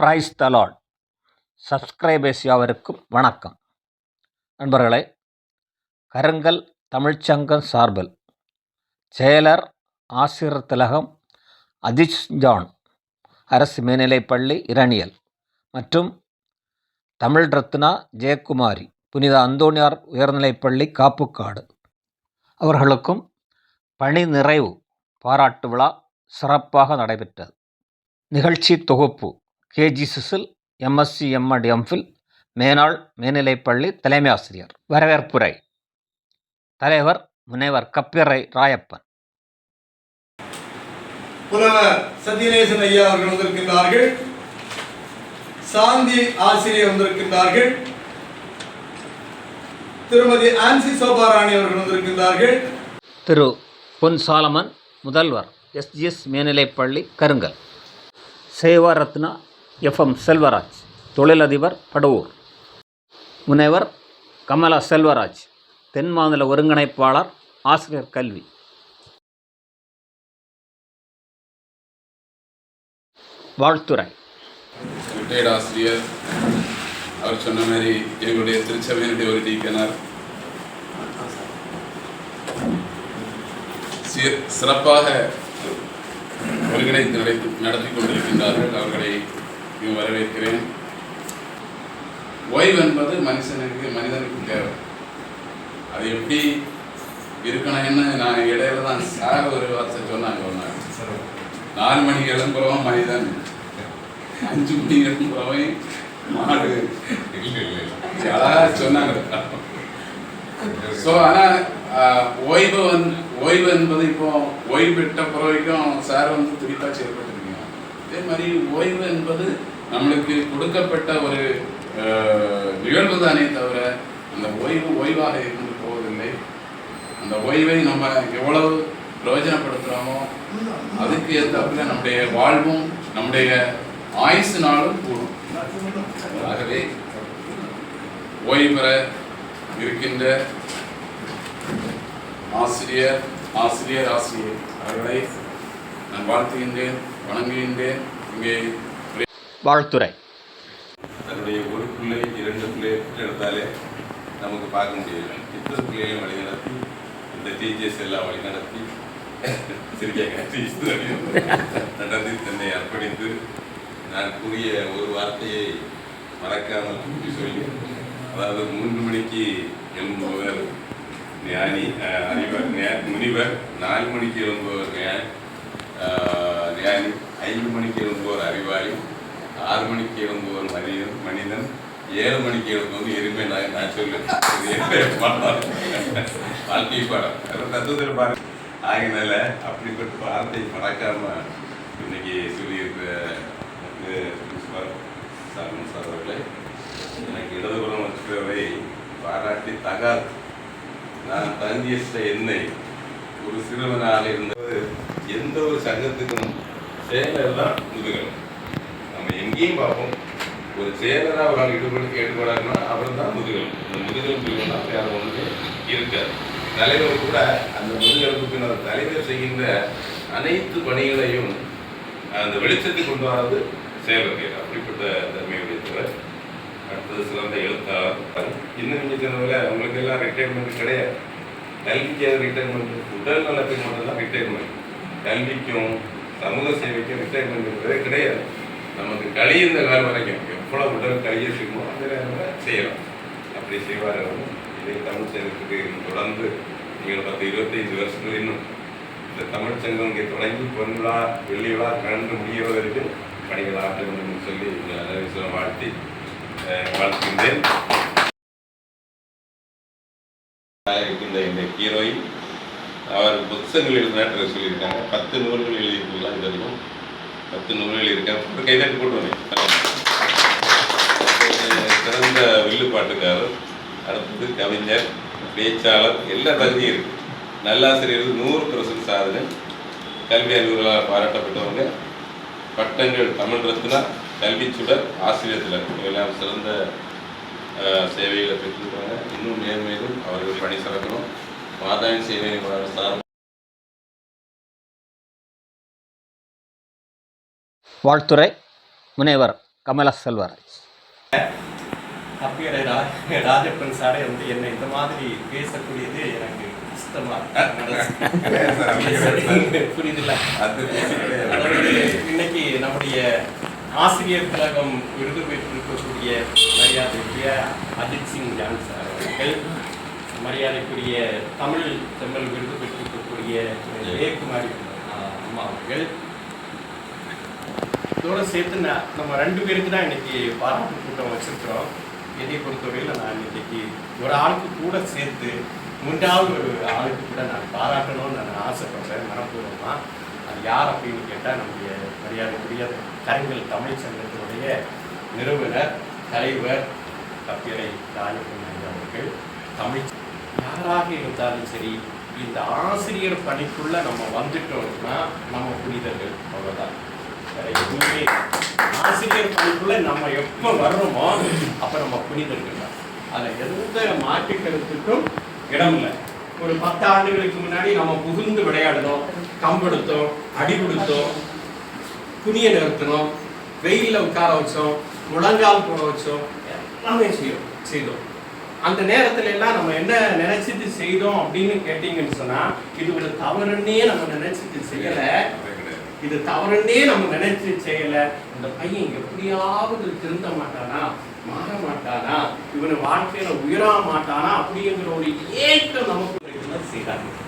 Price தலாட் subscribers யாவருக்கும் வணக்கம். நண்பர்களே கருங்கல் தமிழ்ச்சங்கம் சார்பில் செயலர் ஆசிரியர் திலகம் அதிஷ் ஜான் அரசு மேல்நிலைப்பள்ளி இரணியல் மற்றும் தமிழ் ரத்னா ஜெயக்குமாரி புனித அந்தோணியார் உயர்நிலைப்பள்ளி காப்புக்காடு. அவர்களுக்கும் பணி நிறைவு பாராட்டு விழா சிறப்பாக நடைபெற்றது. நிகழ்ச்சி தொகுப்பு. KG Cecil MSc MEd MPhil மேனாள் மேல்நிலைப்பள்ளி தலைமை ஆசிரியர். வரவேற்புரை. தலைவர் முனைவர் கப்பிரை ராயப்பன். புலவர் சத்யநேசன் ஐயா அவர்கள் வந்திருக்கின்றார்கள். சாந்தி ஆசிரியர் வந்திருக்கின்றார்கள். திருமதி ஆன்சி சோபாராணி அவர்கள் வந்திருக்கின்றார்கள். திரு. பொன் சாலமன் முதல்வர் எஸ்ஜிஎஸ் மேல்நிலைப்பள்ளி கருங்கல். சேவா ரத்னா எஃப்எம் செல்வராஜ் தொழிலதிபர் படவூர். முனைவர் கமலா செல்வராஜ் தென் மாநில ஒருங்கிணைப்பாளர் ஆசிரியர் கல்வி. வாழ்த்துறை. ரிட்டையர்ட் ஆசிரியர் அவர் சொன்ன மாதிரி எங்களுடைய திருச்சபையினுடைய ஒரு டீக்கனர். சிறப்பாக ஒருங்கிணைத்து நடத்தி கொண்டிருக்கின்றார்கள். அவர்களை இங்கு வரவேற்கிறேன். ஓய்வு என்பது மனுஷனுக்கு மனிதனுக்கு தேவை. அது எப்படி இருக்கணும்னு நான் இடையில தான் சார் ஒரு வார்த்தை சொன்னாங்க நாள். நாலு மணிக்கு எழும்புறவன் மனிதன். அஞ்சு மணி எழும்புறவன் மாடு. அழகா சொன்னாங்க. ஸோ ஆனால் ஓய்வு வந்து ஓய்வு என்பது இப்போ ஓய்வு பெற்ற பிறவைக்கும் சார் வந்து துடிப்பாக செயல்பட்டுருக்கீங்க அதே மாதிரி ஓய்வு என்பது நம்மளுக்கு கொடுக்கப்பட்ட ஒரு நிகழ்வு தானே தவிர அந்த ஓய்வு ஓய்வாக இருந்து போவதில்லை. அந்த ஓய்வை நம்ம எவ்வளவு பிரயோஜனப்படுத்துகிறோமோ அதுக்கு ஏற்றாப்புல நம்முடைய வாழ்வும் நம்முடைய ஆயுசு நாளும் கூடும். ஆகவே ஓய்வு பெற இருக்கின்ற ஆசிரியர் ஆசிரியர் ஆசிரியர் அவர்களை நான் வாழ்த்துகின்றேன். வணங்குகின்றேன் இங்கே வாழ்த்துறை. தன்னுடைய ஒரு பிள்ளை இரண்டு பிள்ளை எடுத்தாலே நமக்கு பார்க்க முடியல இத்தனை பிள்ளைகளையும் வழி நடத்தி இந்த டீச்சர்ஸ் எல்லாம் வழி நடத்தி சிரிக்காங்க நடத்தி தன்னை அர்ப்பணித்து நான் கூறிய ஒரு வார்த்தையை மறக்காமல் திருப்பி சொல்லி அதாவது மூன்று மணிக்கு எழும்புபவர் ஞானி அறிவர் முனிவர் நாலு மணிக்கு ஞானி ஐந்து மணிக்கு எழும்புவோர் அறிவாளி ஆறு மணிக்கு எழும்புவோர் மனிதன் மனிதன் ஏழு மணிக்கு எழும்புவது எருமை நான் நான் சொல்லுவேன். வாழ்க்கை பாடம். தத்துவத்தில் பாடம் ஆகினால அப்படிப்பட்ட வார்த்தை மறக்காம இன்னைக்கு சொல்லியிருக்கிற பிரின்சிபால் சார் அவர்களே எனக்கு இடதுபுறம் வச்சுக்கிறவை பாராட்டி தகாது. நான் தங்கிய என்னை ஒரு சிறுவனாக இருந்தது எந்த ஒரு சங்கத்துக்கும் செயலர் தான் முதுகல். நம்ம எங்கேயும் பார்ப்போம். ஒரு சேலராக ஒரு ஆள் ஈடுபட்டு ஈடுபடாருன்னா அவர் தான் முதுகல். இந்த முதுகல் பிரிவுனா வேற ஒன்று இருக்காது. தலைவர் கூட அந்த முதுகலுக்கு பின்னர் தலைவர் செய்கின்ற அனைத்து பணிகளையும் அந்த வெளிச்சத்தை கொண்டு வராது செயலர்கள் அப்படிப்பட்ட தன்மையுடையவர் அடுத்தது சிறந்த எழுத்தாளர். இன்னும் கொஞ்சம் சொன்னதில் உங்களுக்கு எல்லாம் ரிட்டையர்மெண்ட் கிடையாது. கல்விக்கு ரிட்டையர்மெண்ட் உடல் நலத்துக்கு மட்டும்தான் ரிட்டையர்மெண்ட் கல்விக்கும் சமூக சேவைக்கு ரிட்டைர்மெண்ட் என்பதே கிடையாது. நமக்கு கழிந்த காலம் வரைக்கும் எவ்வளோ உடல் கழிய செய்யுமோ அந்த நேரம் செய்யலாம். அப்படி செய்வார் அவரும் இதை தமிழ் சங்கத்துக்கு இன்னும் தொடர்ந்து நீங்கள் பத்து இருபத்தைந்து வருஷங்கள் இன்னும் இந்த தமிழ் சங்கம் இங்கே தொடங்கி பொன் விழா வெள்ளி விழா கலந்து முடிகிற வரைக்கும் பணிகள் ஆற்ற வேண்டும் என்று சொல்லி இந்த அறிவிசலம் வாழ்த்தி வாழ்த்துகின்றேன். இருக்கின்ற இந்த ஹீரோயின் அவர் புத்தகங்கள் எழுதினாட்டு சொல்லியிருக்காங்க. பத்து நூல்கள் எழுதியிருக்கலாம் இது வரைக்கும்? பத்து நூல்கள் இருக்காங்க ஒரு கைதாட்டி போட்டுருவேன். சிறந்த வில்லுப்பாட்டுக்காரர் அடுத்தது கவிஞர் பேச்சாளர் எல்லா தகுதியும் இருக்குது நல்லாசிரியர் நூறு பர்சன்ட் சாதனை. கல்வி அலுவலராக பாராட்டப்பட்டவங்க. பட்டங்கள் தமிழ் ரத்னா கல்வி சுடர் ஆசிரியர் திலர் இவெல்லாம் சிறந்த சேவைகளை பெற்றிருக்காங்க இன்னும் நேர்மையிலும் அவர்கள் பணி சிறக்கணும். மாதாவின் சேவை சார் வாழ்த்துறை முனைவர் கமல செல்வராஜ். அப்பியரை ரா- ராஜப்பன் சாரே வந்து என்னை இந்த மாதிரி பேசக்கூடியது எனக்கு அதாவது இன்னைக்கு நம்முடைய ஆசிரியர் கழகம் விருது பெற்றிருக்கக்கூடிய மரியாதைக்குரிய அஜித் சிங் ஜான் சார் அவர்கள் மரியாதைக்குரிய தமிழ் செம்மல் விருது பெற்றிருக்கக்கூடிய ஜெயக்குமாரி ஆஹ், அம்மா அவர்கள். இதோட சேர்த்து நான் நம்ம ரெண்டு பேருக்கு தான் இன்னைக்கு பாராட்டு கூட்டம் வச்சிருக்கிறோம். என்னை பொறுத்தவரையில் நான் இன்னைக்கு ஒரு ஆளுக்கு கூட சேர்த்து மூன்றாவது ஒரு ஆளுக்கு கூட நான் பாராட்டணும்னு நான் ஆசைப்படுறேன் மனப்பூர்வமாக அது யார் அப்படின்னு கேட்டால் நம்முடைய மரியாதைக்குரிய கருங்கல் தமிழ் சங்கத்தினுடைய நிறுவனர் தலைவர் கப்பியரை ராஜகுமாரி அவர்கள். தமிழ் யாராக இருந்தாலும் சரி இந்த ஆசிரியர் பணிக்குள்ள நம்ம வந்துட்டோம்னா நம்ம புனிதர்கள் அவ்வளோதான் வேற எதுவுமே ஆசிரியர் பணிக்குள்ள நம்ம எப்போ வர்றோமோ அப்ப நம்ம புனிதர்கள் தான். அதில் எந்த மாற்று கருத்துக்கும் இடம் இல்லை. ஒரு பத்து ஆண்டுகளுக்கு முன்னாடி நம்ம புகுந்து விளையாடணும் கம்பெடுத்தோம் அடி கொடுத்தோம் துணியை நிறுத்தினோம் வெயில்ல உட்கார வச்சோம் முழங்கால் போட வச்சோம் எல்லாமே செய்யும் செய்தோம். அந்த நேரத்துல எல்லாம் நம்ம என்ன நினைச்சிட்டு செய்தோம் அப்படின்னு கேட்டீங்கன்னு சொன்னா இது ஒரு தவறுன்னே நம்ம நினைச்சிட்டு செய்யல. இது தவறுன்னே நம்ம நினைச்சு செய்யல. இந்த பையன் எப்படியாவது திருந்த மாட்டானா? மாற மாட்டானா? இவன் வாழ்க்கையில உயர மாட்டானா? அப்படிங்கிற ஒரு ஏக்கம் நமக்கு இருக்குன்னு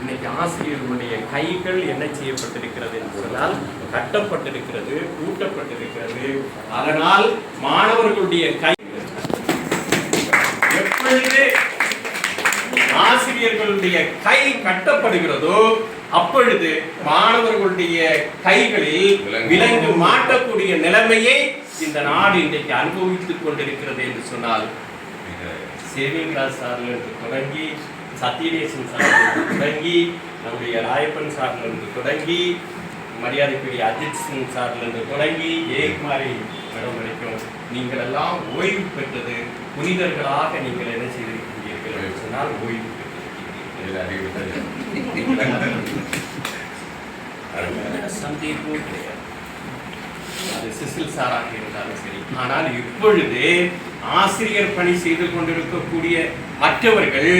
இன்னைக்கு ஆசிரியர்களுடைய கைகள் என்ன செய்யப்பட்டிருக்கிறது என்று சொன்னால் கட்டப்பட்டிருக்கிறது கூட்டப்பட்டிருக்கிறது அதனால் மாணவர்களுடைய கை ஆசிரியர்களுடைய கை கட்டப்படுகிறதோ அப்பொழுது மாணவர்களுடைய கைகளில் விலங்கு. மாட்டக்கூடிய நிலைமையை இந்த நாடு இன்றைக்கு அனுபவித்துக் கொண்டிருக்கிறது என்று சொன்னால் சேவிங் கிளாஸ் சார்ல இருந்து தொடங்கி சத்யநேசன் சார்ல இருந்து தொடங்கி நம்முடைய ராயப்பன் சார்ல இருந்து தொடங்கி மரியாதைக்குரிய அஜித் சிங் சார்ல இருந்து தொடங்கி ஜெயக்குமாரி மேடம் வரைக்கும் நீங்கள் எல்லாம் ஓய்வு பெற்றது புனிதர்களாக நீங்கள் என்ன செய்திருக்கிறீர்கள் என்று சொன்னால் ஓய்வு. சந்தேகமும் கிடையாது அது சிசில் சாராக இருந்தாலும் சரி ஆனால் இப்பொழுது ஆசிரியர் பணி செய்து கொண்டிருக்கக்கூடிய மற்றவர்கள்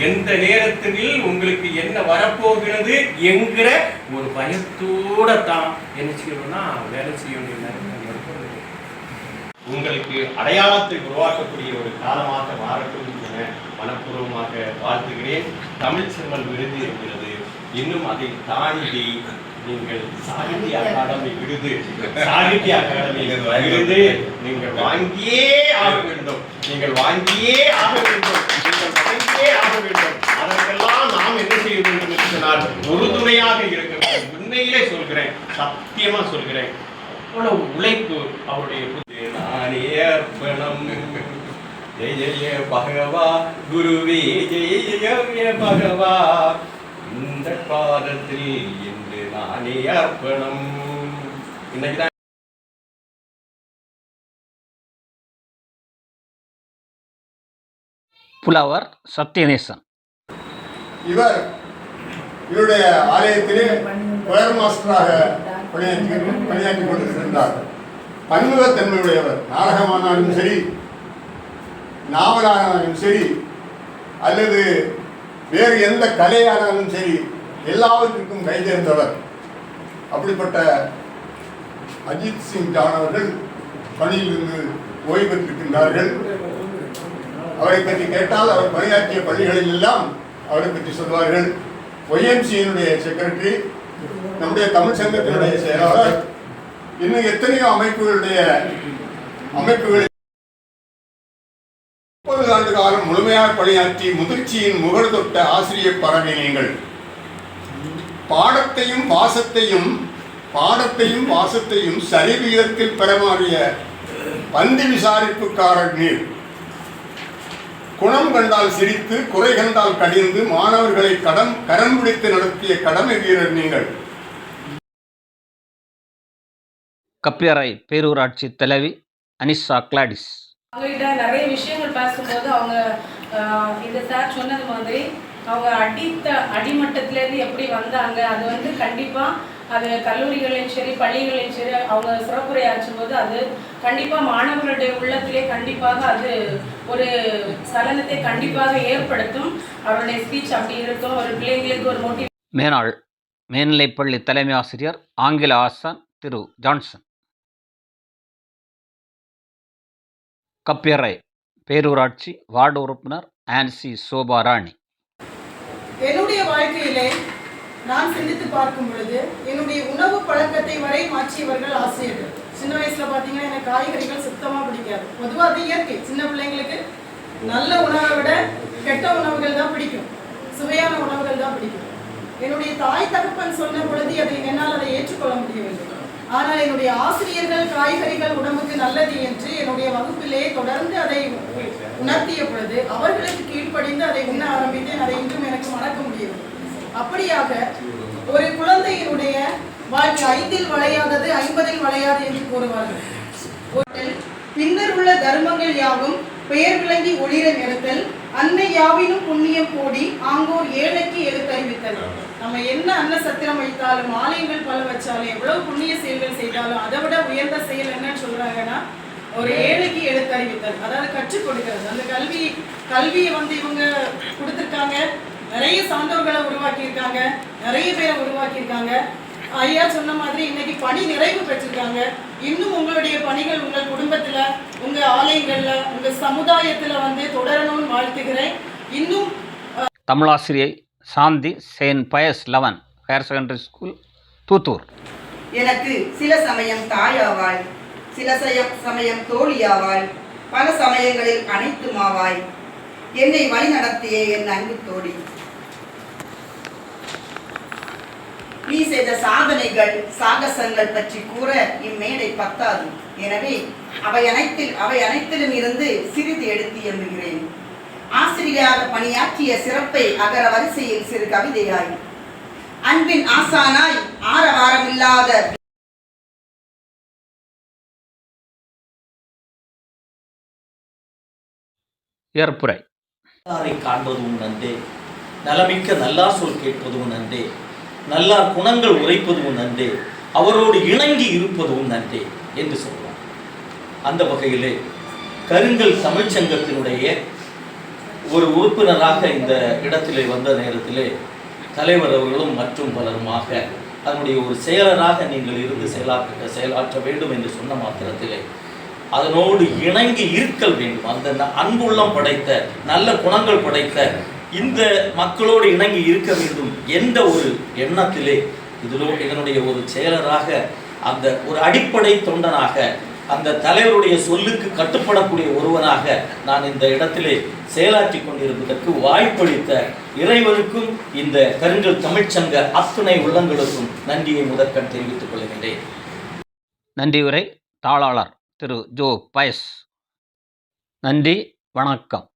எந்த நேரத்தில் உங்களுக்கு என்ன வரப்போகிறது? என்கிற ஒரு பயத்தோட தான் என்ன செய்யணும்னா வேலை செய்ய வேண்டிய உங்களுக்கு அடையாளத்தை உருவாக்கக்கூடிய ஒரு காலமாக மாறட்டும் மனப்பூர்வமாக வாழ்த்துகிறேன். தமிழ் செம்மல் விருது இருக்கிறது. இன்னும் அதை தாண்டி நீங்கள் சாகித்ய அகாடமி விருது சாகித்ய அகாடமி விருது நீங்கள் வாங்கியே ஆக வேண்டும். நீங்கள் வாங்கியே ஆக வேண்டும். நீங்கள் வாங்கியே ஆக வேண்டும். அதற்கெல்லாம் நாம் என்ன செய்ய வேண்டும் என்று சொன்னால் உறுதுணையாக இருக்க வேண்டும் உண்மையிலே சொல்கிறேன். சத்தியமா சொல்கிறேன். உழைப்பு அவருடைய நான் நானே அர்ப்பணம். ஜெய ஜெய பகவா குருவே ஜெய ஜெய பகவா. இந்த பாதத்தில் இன்று நானே அர்ப்பணம். இன்னைக்கு தான் புலவர் சத்யநேசன். இவர் இவருடைய ஆலயத்திலே கொயர் மாஸ்டராக பணியாற்றி பணியாற்றி கொண்டிருந்தார் பன்முகத்தன்மையுடையவர். நாடகமானாலும் சரி நாவலானாலும் சரி அல்லது வேறு எந்த கலையானாலும் சரி எல்லாவற்றிற்கும் கைதேர்ந்தவர் அப்படிப்பட்ட அஜித் சிங் ஜான் அவர்கள் பணியிலிருந்து ஓய்வு பெற்றிருக்கின்றார்கள். அவரை பற்றி கேட்டால் அவர் பணியாற்றிய பள்ளிகளில் எல்லாம் அவரை பற்றி சொல்வார்கள். ஒய்எம்சியினுடைய செக்ரட்டரி நம்முடைய தமிழ் சங்கத்தினுடைய செயலாளர் இன்னும் எத்தனையோ அமைப்புகளுடைய அமைப்புகளில் முழுமையாக பணியாற்றி முதிர்ச்சியின் முகடு தொட்ட ஆசிரியர் பறவை நீங்கள். பாடத்தையும் வாசத்தையும் பாடத்தையும் வாசத்தையும் சரி விகிதத்தில் பெறமாறிய பந்தி விசாரிப்புக்காரர் நீர் குணம் கண்டால் சிரித்து குறை கண்டால் கடிந்து மாணவர்களை கடம் கரம் பிடித்து நடத்திய கடமை வீரர் நீங்கள். கப்பியரை பேரூராட்சி தலைவி அனிஷா கிளாடிஸ். அவங்ககிட்ட நிறைய விஷயங்கள் பேசும்போது அவங்க ஆஹ், இந்த சார் சொன்னது மாதிரி அவங்க அடித்த அடிமட்டத்திலேருந்து எப்படி வந்தாங்க அது வந்து கண்டிப்பாக அது கல்லூரிகளையும் சரி பள்ளிகளையும் சரி அவங்க சிறப்புரையாற்றும் போது அது கண்டிப்பாக மாணவர்களுடைய உள்ளத்திலே கண்டிப்பாக அது ஒரு சலனத்தை கண்டிப்பாக ஏற்படுத்தும். அவருடைய ஸ்பீச் அப்படி இருக்கும். ஒரு பிள்ளைங்களுக்கு ஒரு மோட்டிவ் மேனாள் மேல்நிலைப்பள்ளி தலைமை ஆசிரியர் ஆங்கில ஆசான் திரு ஜான்சன். கப்பியறை பேரூராட்சி வார்டு உறுப்பினர் ஆன்சி சோபா ராணி என்னுடைய வாழ்க்கையிலே நான் சிந்தித்து பார்க்கும் பொழுது என்னுடைய உணவு பழக்கத்தை வரை மாற்றியவர்கள் ஆசிரியர்கள். சின்ன வயசுல பார்த்தீங்கன்னா எனக்கு காய்கறிகள் சுத்தமா பிடிக்காது. பொதுவாக அது இயற்கை. சின்ன பிள்ளைங்களுக்கு நல்ல உணவை விட கெட்ட உணவுகள் தான் பிடிக்கும். சுவையான உணவுகள் தான் பிடிக்கும். என்னுடைய தாய் தகப்பன் சொன்ன பொழுது அதை என்னால் அதை ஏற்றுக்கொள்ள முடியவில்லை. ஆனால் என்னுடைய ஆசிரியர்கள் காய்கறிகள் உடம்புக்கு நல்லது என்று என்னுடைய வகுப்பிலே தொடர்ந்து அதை உணர்த்திய பொழுது அவர்களுக்கு கீழ்ப்படிந்து அதை உண்ண ஆரம்பித்தேன். அதை இன்றும் எனக்கு மறக்க முடியும் அப்படியாக ஒரு குழந்தையினுடைய வாழ்க்கை ஐந்தில் வளையாதது ஐம்பதில் வளையாது என்று கூறுவார்கள். ஒரு பின்னர் உள்ள தர்மங்கள் யாவும் பெயர் விளங்கி ஒளிர நிறுத்தல் அன்னை யாவினும் புண்ணியம் கோடி ஆங்கோர் ஏழைக்கு எழுத்தறிவித்தல் நம்ம என்ன அன்ன சத்திரம் வைத்தாலும் ஆலயங்கள் பல வச்சாலும் எவ்வளவு புண்ணிய செயல்கள் செய்தாலும் அதை விட உயர்ந்த செயல் என்னன்னு சொல்றாங்கன்னா ஒரு ஏழைக்கு எழுத்தறிவித்தல் அதாவது கற்றுக் கொடுக்கிறது. அந்த கல்வி கல்வியை வந்து இவங்க கொடுத்துருக்காங்க. நிறைய சான்றோர்களை உருவாக்கியிருக்காங்க. நிறைய பேரை உருவாக்கியிருக்காங்க. ஐயா சொன்ன மாதிரி இன்னைக்கு பணி நிறைவு பெற்றிருக்காங்க. இன்னும் உங்களுடைய பணிகள் உங்கள் குடும்பத்துல உங்க ஆலயங்கள்ல உங்க சமுதாயத்துல வந்து தொடரணும்னு வாழ்த்துகிறேன். இன்னும் தமிழாசிரியை Shanthi saint Pius eleven higher secondary school Thoothoor. எனக்கு சில சமயம் தாயாவாய் சில சய- சமயம் தோழியாவாய் பல சமயங்களில் அனைத்துமாவாய். என்னை வழி நடத்திய என் அன்பு தோழி. நீ செய்த சாதனைகள் சாகசங்கள் பற்றி கூற இம்மேடை பத்தாது. எனவே அவை அனைத்தில் அவை அனைத்திலும் இருந்து சிறிது எடுத்து எம்புகிறேன் ஆசிரியராக பணியாற்றிய சிறப்பை அகர வரிசையில் சிறு கவிதையாய். அன்பின் ஆசானாய் ஆரவாரமில்லாத ஏற்புரை. காண்பதும் நன்றே. நலமிக்க நல்லார் சொல் கேட்பதும் நன்றே. நல்லார் குணங்கள் உரைப்பதும் நன்றே. அவரோடு இணங்கி இருப்பதும் நன்றே என்று சொல்றார் அந்த வகையிலே கருங்கல் தமிழ்ச்சங்கத்தினுடைய ஒரு உறுப்பினராக இந்த இடத்திலே வந்த நேரத்திலே தலைவர் அவர்களும் மற்றும் பலருமாக அதனுடைய ஒரு செயலராக நீங்கள் இருந்து செயலாற்ற செயலாற்ற வேண்டும் என்று சொன்ன மாத்திரத்திலே அதனோடு இணங்கி இருக்கல் வேண்டும். அந்த அன்புள்ளம் படைத்த நல்ல குணங்கள் படைத்த இந்த மக்களோடு இணங்கி இருக்க வேண்டும் என்ற ஒரு எண்ணத்திலே இதிலோ இதனுடைய ஒரு செயலராக அந்த ஒரு அடிப்படை தொண்டனாக அந்த தலைவருடைய சொல்லுக்கு கட்டுப்படக்கூடிய ஒருவனாக நான் இந்த இடத்திலே செயலாற்றி கொண்டிருப்பதற்கு வாய்ப்பளித்த இறைவனுக்கும் இந்த கருங்கல் தமிழ்ச்சங்க அத்துணை உள்ளங்களுக்கும் நன்றியை முதற்கண் தெரிவித்துக் கொள்கின்றேன். நன்றியுரை தாளாளர் திரு ஜோ பயஸ். நன்றி வணக்கம்.